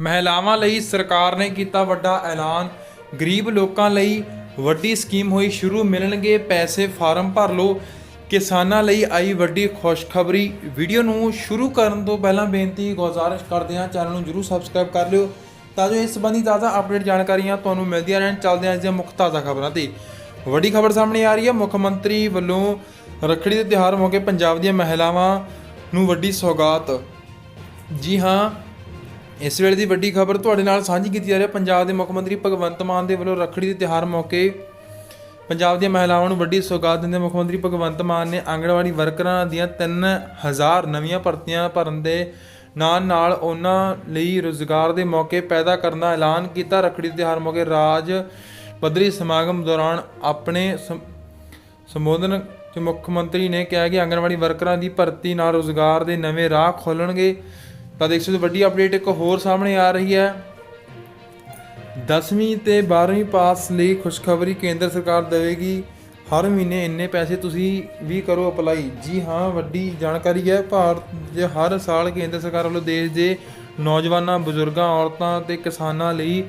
ਮਹਿਲਾਵਾਂ ਲਈ ਸਰਕਾਰ ਨੇ ਕੀਤਾ ਵੱਡਾ ਐਲਾਨ। ਗਰੀਬ ਲੋਕਾਂ ਲਈ ਵੱਡੀ ਸਕੀਮ ਹੋਈ ਸ਼ੁਰੂ। ਮਿਲਣਗੇ ਪੈਸੇ, ਫਾਰਮ ਭਰ ਲਓ। ਕਿਸਾਨਾਂ ਲਈ ਆਈ ਵੱਡੀ ਖੁਸ਼ਖਬਰੀ। ਵੀਡੀਓ ਨੂੰ ਸ਼ੁਰੂ ਕਰਨ ਤੋਂ ਪਹਿਲਾਂ ਬੇਨਤੀ, ਗੁਜ਼ਾਰਿਸ਼ ਕਰਦੇ ਹਾਂ। ਚੈਨਲ ਨੂੰ ਜਰੂਰ ਸਬਸਕ੍ਰਾਈਬ ਕਰ ਲਿਓ। ਤਾਂ ਜੋ ਇਸ ਸੰਬੰਧੀ ਤਾਜ਼ਾ ਅਪਡੇਟ ਜਾਣਕਾਰੀਆਂ ਤੁਹਾਨੂੰ ਮਿਲਦੀਆਂ ਰਹਿਣ। ਚੱਲਦੇ ਹਾਂ ਅੱਜ ਦੀਆਂ ਮੁੱਖ ਤਾਜ਼ਾ ਖਬਰਾਂ ਤੇ। ਵੱਡੀ ਖਬਰ ਸਾਹਮਣੇ ਆ ਰਹੀ ਹੈ। ਮੁੱਖ ਮੰਤਰੀ ਵੱਲੋਂ ਰੱਖੜੀ ਦੇ ਤਿਉਹਾਰ ਮੌਕੇ ਪੰਜਾਬ ਦੀਆਂ ਮਹਿਲਾਵਾਂ ਨੂੰ ਵੱਡੀ ਸੌਗਾਤ। ਜੀ ਹਾਂ ਇਸ ਵੇਲੇ ਦੀ ਵੱਡੀ ਖਬਰ ਤੁਹਾਡੇ ਨਾਲ ਸਾਂਝੀ ਕੀਤੀ ਜਾ ਰਹੀ ਹੈ। ਪੰਜਾਬ ਦੇ ਮੁੱਖ ਮੰਤਰੀ ਭਗਵੰਤ ਮਾਨ ਦੇ ਵੱਲੋਂ ਰੱਖੜੀ ਦੇ ਤਿਉਹਾਰ ਮੌਕੇ ਪੰਜਾਬ ਦੀਆਂ ਮਹਿਲਾਵਾਂ ਨੂੰ ਵੱਡੀ ਸੌਗਾਤ ਦਿੰਦੇ ਮੁੱਖ ਮੰਤਰੀ ਭਗਵੰਤ ਮਾਨ ਨੇ ਆਂਗਣਵਾੜੀ ਵਰਕਰਾਂ ਦੀਆਂ 3000 ਨਵੀਆਂ ਭਰਤੀਆਂ ਭਰਨ ਦੇ ਨਾਲ ਨਾਲ ਉਹਨਾਂ ਲਈ ਰੋਜ਼ਗਾਰ ਦੇ ਮੌਕੇ ਪੈਦਾ ਕਰਨ ਦਾ ਐਲਾਨ ਕੀਤਾ। ਰੱਖੜੀ ਦੇ ਤਿਉਹਾਰ ਮੌਕੇ ਰਾਜ ਪੱਧਰੀ ਸਮਾਗਮ ਦੌਰਾਨ ਆਪਣੇ ਸੰਬੋਧਨ ਚ ਮੁੱਖ ਮੰਤਰੀ ਨੇ ਕਿਹਾ ਕਿ ਆਂਗਣਵਾੜੀ ਵਰਕਰਾਂ ਦੀ ਭਰਤੀ ਨਾਲ ਰੋਜ਼ਗਾਰ ਦੇ ਨਵੇਂ ਰਾਹ ਖੋਲਣਗੇ ਤਾਂ ਦੇਖ ਸਕਦੇ ਵੱਡੀ ਅਪਡੇਟ ਇੱਕ ਹੋਰ ਸਾਹਮਣੇ ਆ ਰਹੀ ਹੈ। 10ਵੀਂ ਤੇ 12ਵੀਂ ਪਾਸ ਲਈ ਖੁਸ਼ਖਬਰੀ ਕੇਂਦਰ ਸਰਕਾਰ ਦੇਵੇਗੀ। ਹਰ ਮਹੀਨੇ ਇੰਨੇ ਪੈਸੇ ਤੁਸੀਂ ਵੀ ਕਰੋ ਅਪਲਾਈ। ਜੀ ਹਾਂ, ਵੱਡੀ ਜਾਣਕਾਰੀ ਹੈ, ਭਾਰਤ ਦੇ ਹਰ ਸਾਲ ਕੇਂਦਰ ਸਰਕਾਰ ਵੱਲੋਂ ਦੇਸ਼ ਦੇ ਨੌਜਵਾਨਾਂ, ਬਜ਼ੁਰਗਾਂ, ਔਰਤਾਂ ਤੇ ਕਿਸਾਨਾਂ ਲਈ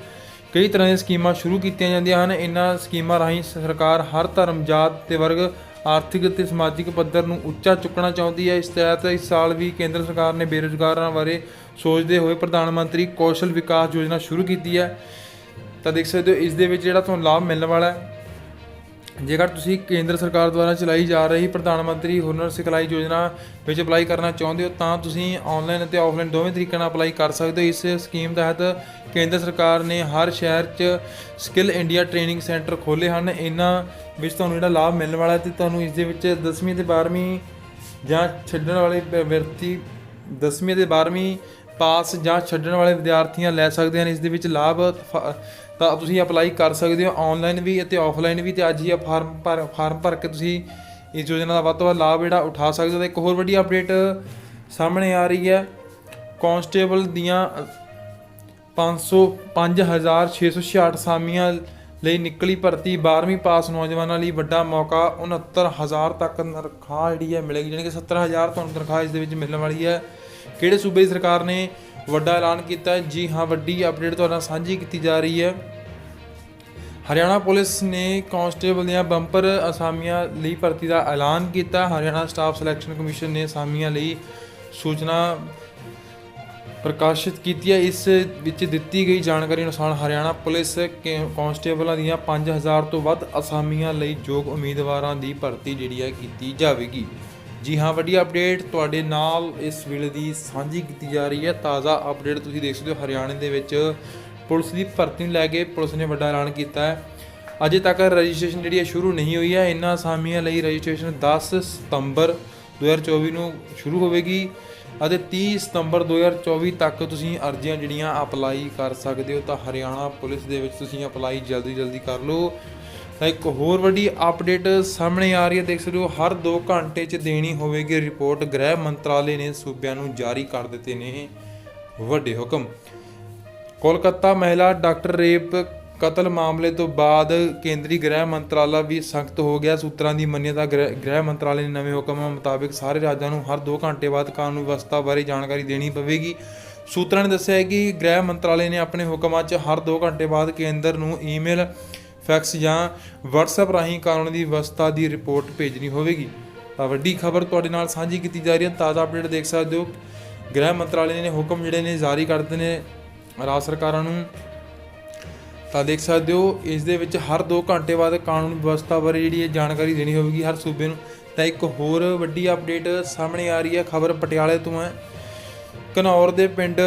ਕਈ ਤਰ੍ਹਾਂ ਦੀਆਂ ਸਕੀਮਾਂ ਸ਼ੁਰੂ ਕੀਤੀਆਂ ਜਾਂਦੀਆਂ ਹਨ। ਇਹਨਾਂ ਸਕੀਮਾਂ ਰਾਹੀਂ ਸਰਕਾਰ ਹਰ ਧਰਮ, ਜਾਤ ਤੇ ਵਰਗ ਆਰਥਿਕ ਅਤੇ ਸਮਾਜਿਕ ਪੱਧਰ ਨੂੰ ਉੱਚਾ ਚੁੱਕਣਾ ਚਾਹੁੰਦੀ ਹੈ। ਇਸ ਤਹਿਤ ਇਸ ਸਾਲ ਵੀ ਕੇਂਦਰ ਸਰਕਾਰ ਨੇ ਬੇਰੁਜ਼ਗਾਰਾਂ ਬਾਰੇ ਸੋਚਦੇ ਹੋਏ ਪ੍ਰਧਾਨ ਮੰਤਰੀ ਕੌਸ਼ਲ ਵਿਕਾਸ ਯੋਜਨਾ ਸ਼ੁਰੂ ਕੀਤੀ ਹੈ। ਤਾਂ ਦੇਖ ਸਕਦੇ ਹੋ, ਇਸ ਦੇ ਵਿੱਚ ਜਿਹੜਾ ਤੁਹਾਨੂੰ ਲਾਭ ਮਿਲਣ ਵਾਲਾ ਹੈ। ਜੇਕਰ ਤੁਸੀਂ ਕੇਂਦਰ ਸਰਕਾਰ ਦੁਆਰਾ ਚਲਾਈ ਜਾ ਰਹੀ ਪ੍ਰਧਾਨ ਮੰਤਰੀ ਹੁਨਰ ਸਿਖਲਾਈ ਯੋਜਨਾ ਵਿੱਚ ਅਪਲਾਈ ਕਰਨਾ ਚਾਹੁੰਦੇ ਹੋ, ਤਾਂ ਤੁਸੀਂ ਆਨਲਾਈਨ ਅਤੇ ਆਫਲਾਈਨ ਦੋਵੇਂ ਤਰੀਕਿਆਂ ਨਾਲ ਅਪਲਾਈ ਕਰ ਸਕਦੇ ਹੋ। ਇਸ ਸਕੀਮ ਤਹਿਤ ਕੇਂਦਰ ਸਰਕਾਰ ਨੇ ਹਰ ਸ਼ਹਿਰ 'ਚ ਸਕਿੱਲ ਇੰਡੀਆ ਟ੍ਰੇਨਿੰਗ ਸੈਂਟਰ ਖੋਲ੍ਹੇ ਹਨ। ਇਹਨਾਂ ਵਿੱਚ ਤੁਹਾਨੂੰ ਜਿਹੜਾ ਲਾਭ ਮਿਲਣ ਵਾਲਾ ਹੈ ਤੇ ਤੁਹਾਨੂੰ ਇਸ ਦੇ ਵਿੱਚ 10ਵੀਂ ਤੇ 12ਵੀਂ ਜਾਂ ਛੱਡਣ ਵਾਲੇ ਪ- ਵਿਅਕਤੀ 10ਵੀਂ ਤੇ 12ਵੀਂ ਪਾਸ ਜਾਂ ਛੱਡਣ ਵਾਲੇ ਵਿਦਿਆਰਥੀਆਂ ਲੈ ਸਕਦੇ ਹਨ ਇਸ ਦੇ ਵਿੱਚ ਲਾਭ ਫ- ਤਾਂ ਤੁਸੀਂ ਅਪਲਾਈ ਕਰ ਸਕਦੇ ਹੋ ਆਨਲਾਈਨ ਵੀ ਅਤੇ ਆਫਲਾਈਨ ਵੀ ਤੇ ਅੱਜ ਹੀ ਇਹ ਫਾਰਮ ਭਰ ਫਾਰਮ ਭਰ ਕੇ ਤੁਸੀਂ ਇਸ ਯੋਜਨਾ ਦਾ ਵੱਧ ਤੋਂ ਵੱਧ ਲਾਭ ਜਿਹੜਾ ਉਠਾ ਸਕਦੇ ਹੋ। ਤੇ ਇੱਕ ਹੋਰ ਵੱਡੀ ਅਪਡੇਟ ਸਾਹਮਣੇ ਆ ਰਹੀ ਹੈ। ਕਾਂਸਟੇਬਲ ਦੀਆਂ 500 5666 ਸਾਮੀਆਂ ਲਈ ਨਿਕਲੀ ਭਰਤੀ 12ਵੀਂ ਪਾਸ ਨੌਜਵਾਨਾਂ ਲਈ ਵੱਡਾ ਮੌਕਾ 69000 ਤੱਕ ਤਨਖਾਹ ਜਿਹੜੀ ਹੈ ਮਿਲੇਗੀ, ਜਾਣੀ ਕਿ 70000 ਤੁਹਾਨੂੰ ਤਨਖਾਹ ਇਸ ਦੇ ਵਿੱਚ ਮਿਲਣ ਵਾਲੀ ਹੈ। ਕਿਹੜੇ ਸੂਬੇ ਦੀ ਸਰਕਾਰ ਨੇ ਵੱਡਾ ਐਲਾਨ ਕੀਤਾ? ਜੀ ਹਾਂ, ਵੱਡੀ ਅਪਡੇਟ ਤੁਹਾਡੇ ਨਾਲ ਸਾਂਝੀ ਕੀਤੀ ਜਾ ਰਹੀ ਹੈ। ਹਰਿਆਣਾ ਪੁਲਿਸ ਨੇ ਕਾਂਸਟੇਬਲ ਦੀਆਂ ਬੰਪਰ ਅਸਾਮੀਆਂ ਲਈ ਭਰਤੀ ਦਾ ਐਲਾਨ ਕੀਤਾ। ਹਰਿਆਣਾ ਸਟਾਫ ਸਿਲੈਕਸ਼ਨ ਕਮਿਸ਼ਨ ਨੇ ਅਸਾਮੀਆਂ ਲਈ ਸੂਚਨਾ ਪ੍ਰਕਾਸ਼ਿਤ ਕੀਤੀ ਹੈ। ਇਸ ਵਿੱਚ ਦਿੱਤੀ ਗਈ ਜਾਣਕਾਰੀ ਅਨੁਸਾਰ ਹਰਿਆਣਾ ਪੁਲਿਸ ਕੇ- ਕਾਂਸਟੇਬਲਾਂ ਦੀਆਂ 5000 ਤੋਂ ਵੱਧ ਅਸਾਮੀਆਂ ਲਈ ਯੋਗ ਉਮੀਦਵਾਰਾਂ ਦੀ ਭਰਤੀ ਜਿਹੜੀ ਹੈ ਕੀਤੀ ਜਾਵੇਗੀ। ਜੀ ਹਾਂ, ਵੱਡੀ ਅਪਡੇਟ ਤੁਹਾਡੇ ਨਾਲ ਇਸ ਵੇਲੇ ਦੀ ਸਾਂਝੀ ਕੀਤੀ ਜਾ ਰਹੀ ਹੈ। ਤਾਜ਼ਾ ਅਪਡੇਟ ਤੁਸੀਂ ਦੇਖ ਸਕਦੇ ਹੋ ਹਰਿਆਣੇ ਦੇ ਵਿੱਚ। ਪੁਲਿਸ ਦੀ ਭਰਤੀ ਨੂੰ ਲੈ ਕੇ ਪੁਲਿਸ ਨੇ ਵੱਡਾ ਐਲਾਨ ਕੀਤਾ ਹੈ। ਅਜੇ ਤੱਕ ਰਜਿਸਟ੍ਰੇਸ਼ਨ ਜਿਹੜੀ ਹੈ, ਸ਼ੁਰੂ ਨਹੀਂ ਹੋਈ ਹੈ। ਇਨ੍ਹਾਂ ਅਸਾਮੀਆਂ ਲਈ ਰਜਿਸਟ੍ਰੇਸ਼ਨ 10 ਸਤੰਬਰ 2024 ਨੂੰ ਸ਼ੁਰੂ ਹੋਵੇਗੀ ਅਤੇ 30 ਸਤੰਬਰ 2024 ਤੱਕ ਤੁਸੀਂ ਅਰਜ਼ੀਆਂ ਜਿਹੜੀਆਂ ਅਪਲਾਈ ਕਰ ਸਕਦੇ ਹੋ। ਤਾਂ ਹਰਿਆਣਾ ਪੁਲਿਸ ਦੇ ਵਿੱਚ ਤੁਸੀਂ ਅਪਲਾਈ ਜਲਦੀ ਜਲਦੀ ਕਰ ਲਓ। ਤਾਂ ਇੱਕ ਹੋਰ ਵੱਡੀ ਅਪਡੇਟ ਸਾਹਮਣੇ ਆ ਰਹੀ ਹੈ, ਦੇਖ ਸਕਦੇ ਹੋ, ਹਰ 2 ਘੰਟੇ 'ਚ ਦੇਣੀ ਹੋਵੇਗੀ ਰਿਪੋਰਟ। ਗ੍ਰਹਿ ਮੰਤਰਾਲੇ ਨੇ ਸੂਬਿਆਂ ਨੂੰ ਜਾਰੀ ਕਰ ਦਿੱਤੇ ਨੇ ਵੱਡੇ ਹੁਕਮ। ਕੋਲਕਾਤਾ ਮਹਿਲਾ ਡਾਕਟਰ ਰੇਪ ਕਤਲ ਮਾਮਲੇ ਤੋਂ ਬਾਅਦ ਕੇਂਦਰੀ ਗ੍ਰਹਿ ਮੰਤਰਾਲਾ ਵੀ ਸਖਤ ਹੋ ਗਿਆ। ਸੂਤਰਾਂ ਦੀ ਮੰਨਿਅਤਾ ਗ੍ਰਹਿ ਗ੍ਰਹਿ ਮੰਤਰਾਲੇ ਨੇ ਨਵੇਂ ਹੁਕਮਾਂ ਮੁਤਾਬਕ ਸਾਰੇ ਰਾਜਾਂ ਨੂੰ ਹਰ 2 ਘੰਟੇ ਬਾਅਦ ਕਾਨੂੰਨ ਵਿਵਸਥਾ ਬਾਰੇ ਜਾਣਕਾਰੀ ਦੇਣੀ ਪਵੇਗੀ। ਸੂਤਰਾਂ ਨੇ ਦੱਸਿਆ ਹੈ ਕਿ ਗ੍ਰਹਿ ਮੰਤਰਾਲੇ ਨੇ ਆਪਣੇ ਹੁਕਮਾਂ 'ਚ ਹਰ 2 ਘੰਟੇ ਬਾਅਦ ਕੇਂਦਰ ਨੂੰ ਈਮੇਲ ਫੈਕਸ ਜਾਂ WhatsApp ਰਾਹੀਂ ਕਾਨੂੰਨ ਦੀ ਵਿਵਸਥਾ ਦੀ ਰਿਪੋਰਟ ਭੇਜਣੀ ਹੋਵੇਗੀ। ਤਾਂ ਵੱਡੀ ਖਬਰ ਤੁਹਾਡੇ ਨਾਲ ਸਾਂਝੀ ਕੀਤੀ ਜਾ ਰਹੀ ਹੈ। ਤਾਜ਼ਾ ਅਪਡੇਟ ਦੇਖ ਸਕਦੇ ਹੋ। ਗ੍ਰਹਿ ਮੰਤਰਾਲੇ ਨੇ ਹੁਕਮ ਜਿਹੜੇ ਨੇ ਜਾਰੀ ਕਰ ਦਿੱਤੇ ਨੇ ਰਾਜ ਸਰਕਾਰਾਂ ਨੂੰ। ਤਾਂ ਦੇਖ ਸਕਦੇ ਹੋ, ਇਸ ਦੇ ਵਿੱਚ ਹਰ 2 ਘੰਟੇ ਬਾਅਦ ਕਾਨੂੰਨ ਵਿਵਸਥਾ ਬਾਰੇ ਜਿਹੜੀ ਹੈ ਜਾਣਕਾਰੀ ਦੇਣੀ ਹੋਵੇਗੀ ਹਰ ਸੂਬੇ ਨੂੰ। ਤਾਂ ਇੱਕ ਹੋਰ ਵੱਡੀ ਅਪਡੇਟ ਸਾਹਮਣੇ ਆ ਰਹੀ ਹੈ। ਖਬਰ ਪਟਿਆਲੇ ਤੋਂ ਹੈ। ਘਨੌਰ ਦੇ ਪਿੰਡ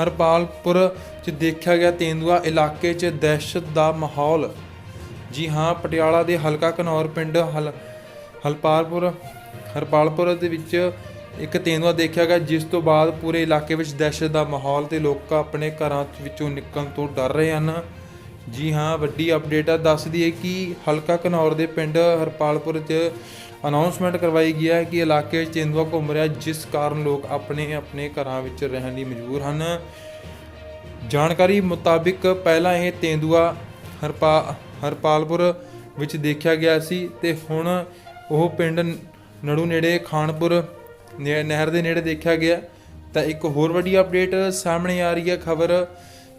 ਹਰਪਾਲਪੁਰ ਚ ਦੇਖਿਆ ਗਿਆ ਤੇਂਦੂਆ ਇਲਾਕੇ 'ਚ ਦਹਿਸ਼ਤ ਦਾ ਮਾਹੌਲ। ਜੀ ਹਾਂ, ਪਟਿਆਲਾ ਦੇ ਹਲਕਾ ਘਨੌਰ ਪਿੰਡ ਹਲ, ਹਲਪਾਲਪੁਰ, ਹਰਪਾਲਪੁਰ ਦੇ ਵਿੱਚ ਇੱਕ ਤੇਂਦੂਆ ਦੇਖਿਆ ਗਿਆ, ਜਿਸ ਤੋਂ ਬਾਅਦ ਪੂਰੇ ਇਲਾਕੇ ਵਿੱਚ ਦਹਿਸ਼ਤ ਦਾ ਮਾਹੌਲ ਤੇ ਲੋਕ ਆਪਣੇ ਘਰਾਂ ਵਿੱਚੋਂ ਨਿਕਲਣ ਤੋਂ ਡਰ ਰਹੇ ਹਨ। ਜੀ ਹਾਂ, ਵੱਡੀ ਅਪਡੇਟ ਆ। ਦੱਸਦੀ ਹੈ ਕਿ ਹਲਕਾ ਘਨੌਰ ਦੇ ਪਿੰਡ ਹਰਪਾਲਪੁਰ 'ਚ ਅਨਾਉਂਸਮੈਂਟ ਕਰਵਾਈ ਗਈ ਹੈ ਕਿ ਇਲਾਕੇ 'ਚ ਤੇਂਦੂਆ ਘੁੰਮ ਰਿਹਾ, ਜਿਸ ਕਾਰਨ ਲੋਕ ਆਪਣੇ ਆਪਣੇ ਘਰਾਂ ਵਿੱਚ ਰਹਿਣ ਲਈ ਮਜਬੂਰ ਹਨ। ਜਾਣਕਾਰੀ ਮੁਤਾਬਿਕ ਪਹਿਲਾਂ ਇਹ ਤੇਂਦੂਆ ਹਰਪਾ ਹਰਪਾਲਪੁਰ ਵਿੱਚ ਦੇਖਿਆ ਗਿਆ ਸੀ ਤੇ ਹੁਣ ਉਹ ਪਿੰਡ ਨੜੂ ਨੇੜੇ ਖਾਨਪੁਰ ਨੇ- ਨਹਿਰ ਦੇ ਨੇੜੇ ਦੇਖਿਆ ਗਿਆ। ਤਾਂ ਇੱਕ ਹੋਰ ਵੱਡੀ ਅਪਡੇਟ ਸਾਹਮਣੇ ਆ ਰਹੀ ਹੈ ਖਬਰ।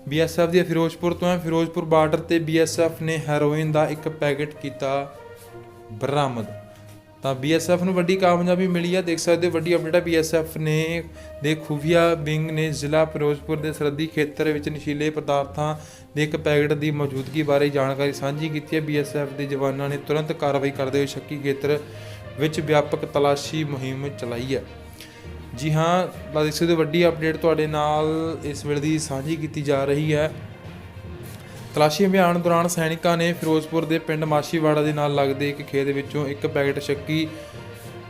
ਬੀਐਸਐਫ ਦੀ ਫਿਰੋਜ਼ਪੁਰ ਤੋਂ ਹੈ। ਫਿਰੋਜ਼ਪੁਰ ਬਾਰਡਰ ਤੇ ਬੀਐਸਐਫ ਨੇ ਹੈਰੋਇਨ ਦਾ ਇੱਕ ਪੈਕੇਟ ਕੀਤਾ ਬਰਾਮਦ। ਤਾਂ ਬੀਐਸਐਫ ਨੂੰ ਵੱਡੀ ਕਾਮਯਾਬੀ ਮਿਲੀ ਹੈ ਦੇਖ ਸਕਦੇ ਹੋ, ਵੱਡੀ ਅਪਡੇਟ ਹੈ ਬੀਐਸਐਫ ਨੇ, ਦੇ ਖੁਫੀਆ ਵਿੰਗ ਨੇ ਜ਼ਿਲ੍ਹਾ ਫਿਰੋਜ਼ਪੁਰ ਦੇ ਸਰਹੱਦੀ ਖੇਤਰ ਵਿੱਚ ਨਸ਼ੀਲੇ ਪਦਾਰਥਾਂ ਦੇ ਇੱਕ ਪੈਕੇਟ ਦੀ ਮੌਜੂਦਗੀ ਬਾਰੇ ਜਾਣਕਾਰੀ ਸਾਂਝੀ ਕੀਤੀ ਹੈ ਬੀਐਸਐਫ ਦੇ ਜਵਾਨਾਂ ਨੇ ਤੁਰੰਤ ਕਾਰਵਾਈ ਕਰਦੇ ਹੋਏ ਸ਼ੱਕੀ ਖੇਤਰ ਵਿੱਚ ਵਿਆਪਕ ਤਲਾਸ਼ੀ ਮੁਹਿੰਮ ਚਲਾਈ ਹੈ ਜੀ ਹਾਂ ਤਾਂ ਦੇਖ ਸਕਦੇ ਵੱਡੀ ਅਪਡੇਟ ਤੁਹਾਡੇ ਨਾਲ ਇਸ ਵੇਲੇ ਦੀ ਸਾਂਝੀ ਕੀਤੀ ਜਾ ਰਹੀ ਹੈ। ਤਲਾਸ਼ੀ ਅਭਿਆਨ ਦੌਰਾਨ ਸੈਨਿਕਾਂ ਨੇ ਫਿਰੋਜ਼ਪੁਰ ਦੇ ਪਿੰਡ ਮਾਸ਼ੀਵਾੜਾ ਦੇ ਨਾਲ ਲੱਗਦੇ ਇੱਕ ਖੇਤ ਵਿੱਚੋਂ ਇੱਕ ਪੈਕੇਟ ਸ਼ੱਕੀ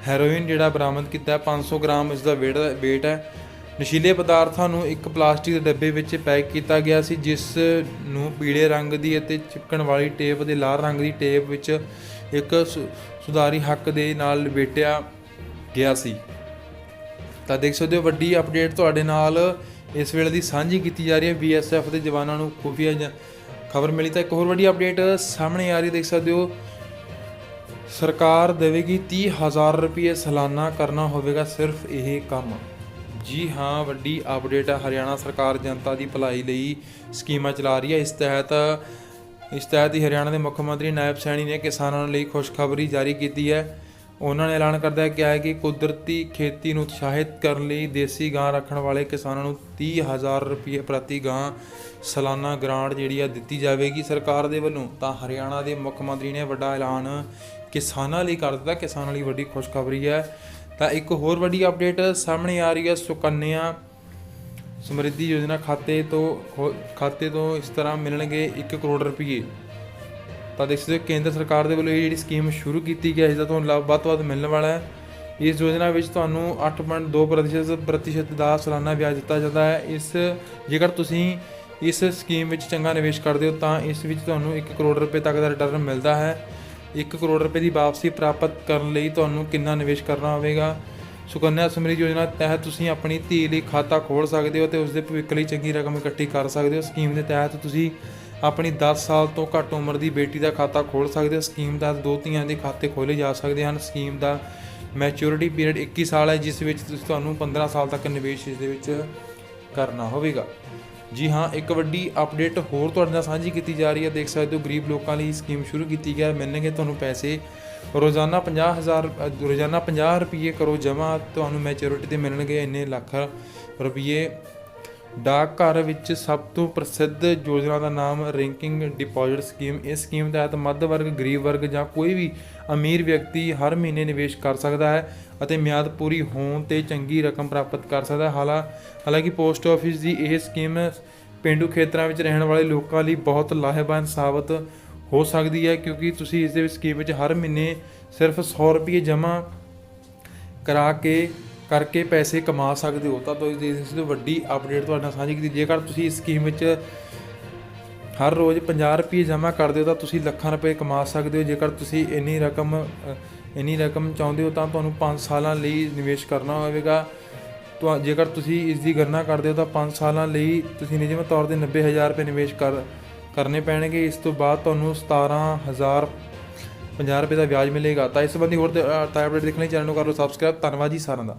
ਹੈਰੋਇਨ ਜਿਹੜਾ ਬਰਾਮਦ ਕੀਤਾ। ਹੈ 500 ਗ੍ਰਾਮ ਇਸ ਦਾ weight weight ਹੈ। ਨਸ਼ੀਲੇ ਪਦਾਰਥਾਂ ਨੂੰ ਇੱਕ ਪਲਾਸਟਿਕ ਦੇ ਡੱਬੇ ਵਿੱਚ ਪੈਕ ਕੀਤਾ ਗਿਆ ਸੀ, ਜਿਸ ਨੂੰ ਪੀਲੇ ਰੰਗ ਦੀ ਅਤੇ ਚਿਪਕਣ ਵਾਲੀ ਟੇਪ ਦੇ ਲਾਲ ਰੰਗ ਦੀ ਟੇਪ ਵਿੱਚ ਇੱਕ ਸੁ- ਸੁਧਾਰੀ ਹੱਕ ਦੇ ਨਾਲ ਲਪੇਟਿਆ ਗਿਆ ਸੀ। ਤਾਂ ਦੇਖ ਸਕਦੇ ਹੋ ਵੱਡੀ ਅਪਡੇਟ ਤੁਹਾਡੇ ਨਾਲ ਇਸ ਵੇਲੇ ਦੀ ਸਾਂਝੀ ਕੀਤੀ ਜਾ ਰਹੀ ਹੈ ਬੀਐਸਐਫ ਦੇ ਜਵਾਨਾਂ ਨੂੰ ਖੁਫੀਆ ਖਬਰ ਮਿਲੀ ਤਾਂ ਇੱਕ ਹੋਰ ਵੱਡੀ ਅਪਡੇਟ ਸਾਹਮਣੇ ਆ ਰਹੀ ਦੇਖ ਸਕਦੇ ਹੋ। ਸਰਕਾਰ ਦੇਵੇਗੀ 30000 ਰੁਪਏ ਸਾਲਾਨਾ ਕਰਨਾ ਹੋਵੇਗਾ ਸਿਰਫ ਇਹ ਕੰਮ। ਜੀ ਹਾਂ, ਵੱਡੀ ਅਪਡੇਟ ਹੈ ਹਰਿਆਣਾ ਸਰਕਾਰ ਜਨਤਾ ਦੀ ਭਲਾਈ ਲਈ ਸਕੀਮਾਂ ਚਲਾ ਰਹੀ ਹੈ। ਇਸ ਤਹਿਤ ਇਸ ਤਹਿਤ ਹੀ ਹਰਿਆਣਾ ਦੇ ਮੁੱਖ ਮੰਤਰੀ ਨਾਇਬ ਸੈਣੀ ਨੇ ਕਿਸਾਨਾਂ ਲਈ ਖੁਸ਼ਖਬਰੀ ਜਾਰੀ ਕੀਤੀ ਹੈ। ਉਹਨਾਂ ਨੇ ਐਲਾਨ ਕਰਦਿਆਂ ਕਿਹਾ ਹੈ ਕਿ ਕੁਦਰਤੀ ਖੇਤੀ ਨੂੰ ਉਤਸ਼ਾਹਿਤ ਕਰਨ ਲਈ ਦੇਸੀ ਗਾਂ ਰੱਖਣ ਵਾਲੇ ਕਿਸਾਨਾਂ ਨੂੰ 30000 ਰੁਪਏ ਪ੍ਰਤੀ ਗਾਂ ਸਾਲਾਨਾ ਗ੍ਰਾਂਟ ਜਿਹੜੀ ਆ ਦਿੱਤੀ ਜਾਵੇਗੀ ਸਰਕਾਰ ਦੇ ਵੱਲੋਂ। ਤਾਂ ਹਰਿਆਣਾ ਦੇ ਮੁੱਖ ਮੰਤਰੀ ਨੇ ਵੱਡਾ ਐਲਾਨ ਕਿਸਾਨਾਂ ਲਈ ਕਰ ਦਿੱਤਾ। ਕਿਸਾਨਾਂ ਲਈ ਵੱਡੀ ਖੁਸ਼ਖਬਰੀ ਹੈ। ਤਾਂ ਇੱਕ ਹੋਰ ਵੱਡੀ ਅਪਡੇਟ ਸਾਹਮਣੇ ਆ ਰਹੀ ਹੈ ਸੁਕੰਨਿਆ ਸਮਰਿੱਧੀ ਯੋਜਨਾ ਖਾਤੇ ਤੋਂ ਖੋ- ਖਾਤੇ ਤੋਂ ਇਸ ਤਰ੍ਹਾਂ ਮਿਲਣਗੇ 1 ਕਰੋੜ ਰੁਪਏ। ਤਾਂ ਦੇਖ ਸਕਦੇ ਹੋ ਕੇਂਦਰ ਸਰਕਾਰ ਦੇ ਵੱਲੋਂ ਇਹ ਜਿਹੜੀ ਸਕੀਮ ਸ਼ੁਰੂ ਕੀਤੀ ਗਈ ਹੈ, ਇਸ ਦਾ ਤੁਹਾਨੂੰ ਲਾਭ ਵੱਧ ਤੋਂ ਵੱਧ ਮਿਲਣ ਵਾਲਾ ਹੈ। ਇਸ ਯੋਜਨਾ ਵਿੱਚ ਤੁਹਾਨੂੰ 8.2% ਪ੍ਰਤੀਸ਼ਤ ਪ੍ਰਤੀਸ਼ਤ ਦਾ ਸਾਲਾਨਾ ਵਿਆਜ ਦਿੱਤਾ ਜਾਂਦਾ ਹੈ। ਇਸ, ਜੇਕਰ ਤੁਸੀਂ ਇਸ ਸਕੀਮ ਵਿੱਚ ਚੰਗਾ ਨਿਵੇਸ਼ ਕਰਦੇ ਹੋ, ਤਾਂ ਇਸ ਵਿੱਚ ਤੁਹਾਨੂੰ 1 ਕਰੋੜ ਰੁਪਏ ਤੱਕ ਦਾ ਰਿਟਰਨ ਮਿਲਦਾ ਹੈ। 1 ਕਰੋੜ ਰੁਪਏ ਦੀ ਵਾਪਸੀ ਪ੍ਰਾਪਤ ਕਰਨ ਲਈ ਤੁਹਾਨੂੰ ਕਿੰਨਾ ਨਿਵੇਸ਼ ਕਰਨਾ ਹੋਵੇਗਾ? ਸੁਕੰਨਿਆ ਸਮਰਿੱਧੀ ਯੋਜਨਾ ਤਹਿਤ ਤੁਸੀਂ ਆਪਣੀ ਧੀ ਲਈ ਖਾਤਾ ਖੋਲ੍ਹ ਸਕਦੇ ਹੋ ਤੇ ਉਸ ਦੇ ਭਵਿੱਖ ਲਈ ਚੰਗੀ ਰਕਮ ਇਕੱਠੀ ਕਰ ਸਕਦੇ ਹੋ। ਸਕੀਮ ਦੇ ਤਹਿਤ ਤੁਸੀਂ ਆਪਣੀ 10 ਸਾਲ ਤੋਂ ਘੱਟ ਉਮਰ ਦੀ ਬੇਟੀ ਦਾ ਖਾਤਾ ਖੋਲ੍ਹ ਸਕਦੇ ਹੋ। ਸਕੀਮ ਤਹਿਤ ਦੋ ਧੀਆਂ ਦੇ ਖਾਤੇ ਖੋਲੇ ਜਾ ਸਕਦੇ ਹਨ। ਸਕੀਮ ਦਾ ਮੈਚੁਰਿਟੀ ਪੀਰੀਅਡ 21 ਸਾਲ ਹੈ ਜਿਸ ਵਿੱਚ ਤੁਸੀਂ ਤੁਹਾਨੂੰ 15 ਸਾਲ ਤੱਕ ਨਿਵੇਸ਼ ਇਸ ਦੇ ਵਿੱਚ ਕਰਨਾ ਹੋਵੇਗਾ। ਜੀ ਹਾਂ ਇੱਕ ਵੱਡੀ ਅਪਡੇਟ ਹੋਰ ਤੁਹਾਡੇ ਨਾਲ ਸਾਂਝੀ ਕੀਤੀ ਜਾ ਰਹੀ ਹੈ। ਦੇਖ ਸਕਦੇ ਹੋ ਗਰੀਬ ਲੋਕਾਂ ਲਈ ਸਕੀਮ ਸ਼ੁਰੂ ਕੀਤੀ ਗਿਆ ਹੈ। ਮਿਲਣਗੇ ਤੁਹਾਨੂੰ ਪੈਸੇ। ਰੋਜ਼ਾਨਾ 50000 ਅ, ਰੋਜ਼ਾਨਾ 50 ਰੁਪਏ ਕਰੋ ਜਮ੍ਹਾਂ। ਤੁਹਾਨੂੰ ਮੈਚੁਰਿਟੀ ਤੇ ਮਿਲਣਗੇ ਇੰਨੇ ਲੱਖ ਰੁਪਏ ਡਾਕਘਰ ਵਿੱਚ ਸਭ ਤੋਂ ਪ੍ਰਸਿੱਧ ਯੋਜਨਾ ਦਾ ਨਾਮ ਰਿੰਕਿੰਗ ਡਿਪੋਜ਼ਿਟ ਸਕੀਮ। ਇਸ ਸਕੀਮ ਤਹਿਤ ਮੱਧ ਵਰਗ, ਗਰੀਬ ਵਰਗ ਜਾਂ ਕੋਈ ਵੀ ਅਮੀਰ ਵਿਅਕਤੀ ਹਰ ਮਹੀਨੇ ਨਿਵੇਸ਼ ਕਰ ਸਕਦਾ ਹੈ ਅਤੇ ਮਿਆਦ ਪੂਰੀ ਹੋਣ ਤੇ ਚੰਗੀ ਰਕਮ ਪ੍ਰਾਪਤ ਕਰ ਸਕਦਾ ਹੈ। ਹਾਲਾ ਹਾਲਾਂਕਿ ਪੋਸਟ ਆਫਿਸ ਦੀ ਇਹ ਸਕੀਮ ਪਿੰਡੂ ਖੇਤਰਾਂ ਵਿੱਚ ਰਹਿਣ ਵਾਲੇ ਲੋਕਾਂ ਲਈ ਬਹੁਤ ਲਾਹੇਵੰਦ ਸਾਬਤ ਹੋ ਸਕਦੀ ਹੈ ਕਿਉਂਕਿ ਤੁਸੀਂ ਇਸ ਦੇ ਵਿੱਚ ਸਕੀਮ ਵਿੱਚ ਹਰ ਮਹੀਨੇ ਸਿਰਫ 100 ਰੁਪਏ ਜਮ੍ਹਾਂ ਕਰਾ ਕੇ ਕਰਕੇ ਪੈਸੇ ਕਮਾ ਸਕਦੇ ਹੋ, ਤਾਂ ਤੁਸੀਂ ਦੇਖ ਸਕਦੇ ਹੋ ਵੱਡੀ ਅਪਡੇਟ ਤੁਹਾਡੇ ਨਾਲ ਸਾਂਝੀ ਕੀਤੀ। ਜੇਕਰ ਤੁਸੀਂ ਇਸ ਸਕੀਮ ਵਿੱਚ ਹਰ ਰੋਜ਼ 50 ਰੁਪਏ ਜਮ੍ਹਾਂ ਕਰਦੇ ਹੋ, ਤਾਂ ਤੁਸੀਂ ਲੱਖਾਂ ਰੁਪਏ ਕਮਾ ਸਕਦੇ ਹੋ। ਜੇਕਰ ਤੁਸੀਂ ਇੰਨੀ ਰਕਮ ਇੰਨੀ ਰਕਮ ਚਾਹੁੰਦੇ ਹੋ, ਤਾਂ ਤੁਹਾਨੂੰ 5 ਸਾਲਾਂ ਲਈ ਨਿਵੇਸ਼ ਕਰਨਾ ਹੋਵੇਗਾ। ਤੁਹਾ, ਜੇਕਰ ਤੁਸੀਂ ਇਸ ਦੀ ਗਣਨਾ ਕਰਦੇ ਹੋ, ਤਾਂ 5 ਸਾਲਾਂ ਲਈ ਤੁਸੀਂ ਨਿਯਮਿਤ ਤੌਰ ਤੇ 90000 ਰੁਪਏ ਨਿਵੇਸ਼ ਕਰ, ਕਰਨੇ ਪੈਣਗੇ। ਇਸ ਤੋਂ ਬਾਅਦ ਤੁਹਾਨੂੰ 17000 50 ਰੁਪਏ ਦਾ ਵਿਆਜ ਮਿਲੇਗਾ। ਤਾਂ ਇਸ ਸੰਬੰਧੀ ਹੋਰ ਤਾਂ ਅਪਡੇਟ ਦੇਖਣ ਲਈ ਚੈਨਲ ਨੂੰ ਕਰ ਲਓ ਸਬਸਕ੍ਰਾਈਬ ਧੰਨਵਾਦ ਜੀ ਸਾਰਿਆਂ ਦਾ।